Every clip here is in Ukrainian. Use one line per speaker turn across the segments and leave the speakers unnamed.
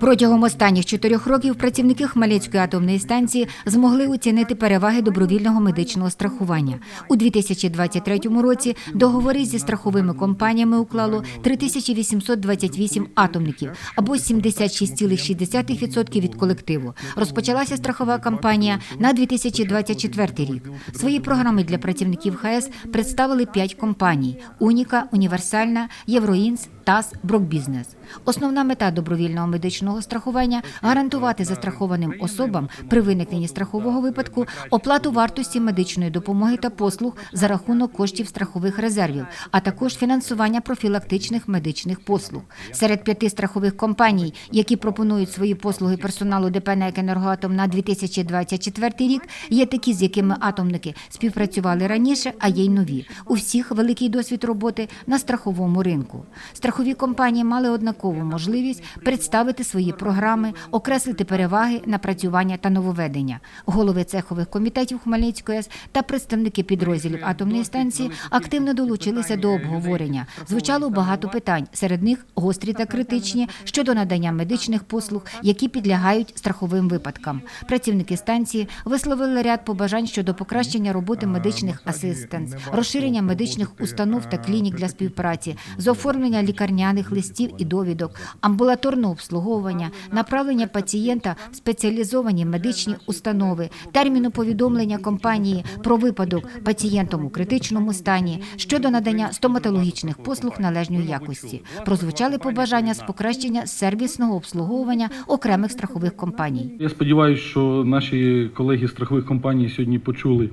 Протягом останніх чотирьох років працівники Хмельницької атомної станції змогли оцінити переваги добровільного медичного страхування. У 2023 році договори зі страховими компаніями уклало 3828 атомників або 76,6% від колективу. Розпочалася страхова кампанія на 2024 рік. Свої програми для працівників ХС представили п'ять компаній: Уніка, Універсальна, Євроінс, ТАС, Брокбізнес. Основна мета добровільного медичного страхування гарантувати застрахованим особам при виникненні страхового випадку оплату вартості медичної допомоги та послуг за рахунок коштів страхових резервів, а також фінансування профілактичних медичних послуг. Серед п'яти страхових компаній, які пропонують свої послуги персоналу ДП «НЕК «Енергоатом» на 2024 рік, є такі, з якими атомники співпрацювали раніше, а є й нові. У всіх великий досвід роботи на страховому ринку. Страхові компанії мали однакову можливість представити свої програми, окреслити переваги, напрацювання та нововведення. Голови цехових комітетів Хмельницької АЕС та представники підрозділів атомної станції активно долучилися до обговорення. Звучало багато питань, серед них гострі та критичні щодо надання медичних послуг, які підлягають страховим випадкам. Працівники станції висловили ряд побажань щодо покращення роботи медичних асистент, розширення медичних установ та клінік для співпраці, з оформлення лікарняних листів і довідок, амбулаторного обслуговування, направлення пацієнта в спеціалізовані медичні установи, терміну повідомлення компанії про випадок пацієнтом у критичному стані щодо надання стоматологічних послуг належної якості. Прозвучали побажання з покращення сервісного обслуговування окремих страхових компаній.
Я сподіваюся, що наші колеги страхових компаній сьогодні почули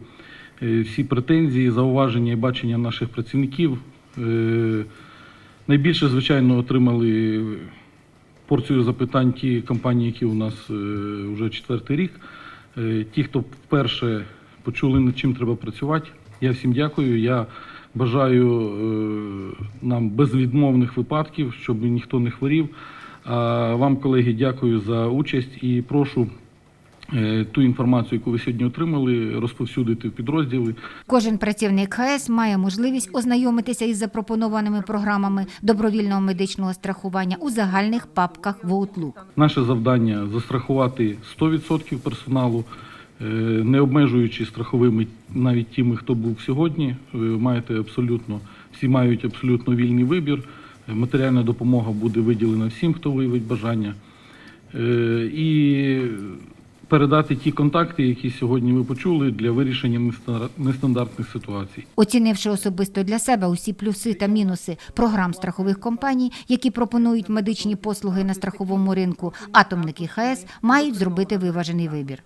е, всі претензії, зауваження і бачення наших працівників. Найбільше, звичайно, отримали порцію запитань ті компанії, які у нас е, вже четвертий рік. Е, Ті, хто вперше почули, над чим треба працювати. Я всім дякую. Я бажаю е, нам безвідмовних випадків, щоб ніхто не хворів. А вам, колеги, дякую за участь і прошу ту інформацію, яку ви сьогодні отримали, розповсюдити в підрозділи.
Кожен працівник ХС має можливість ознайомитися із запропонованими програмами добровільного медичного страхування у загальних папках в Outlook.
Наше завдання застрахувати 100% персоналу, е, не обмежуючи страховими навіть тими, хто був сьогодні. Ви маєте абсолютно всі мають абсолютно вільний вибір. Е, Матеріальна допомога буде виділена всім, хто виявить бажання. Е, І передати ті контакти, які сьогодні ви почули, для вирішення нестандар- нестандартних ситуацій.
Оцінивши особисто для себе усі плюси та мінуси програм страхових компаній, які пропонують медичні послуги на страховому ринку, атомники ХС мають зробити виважений вибір.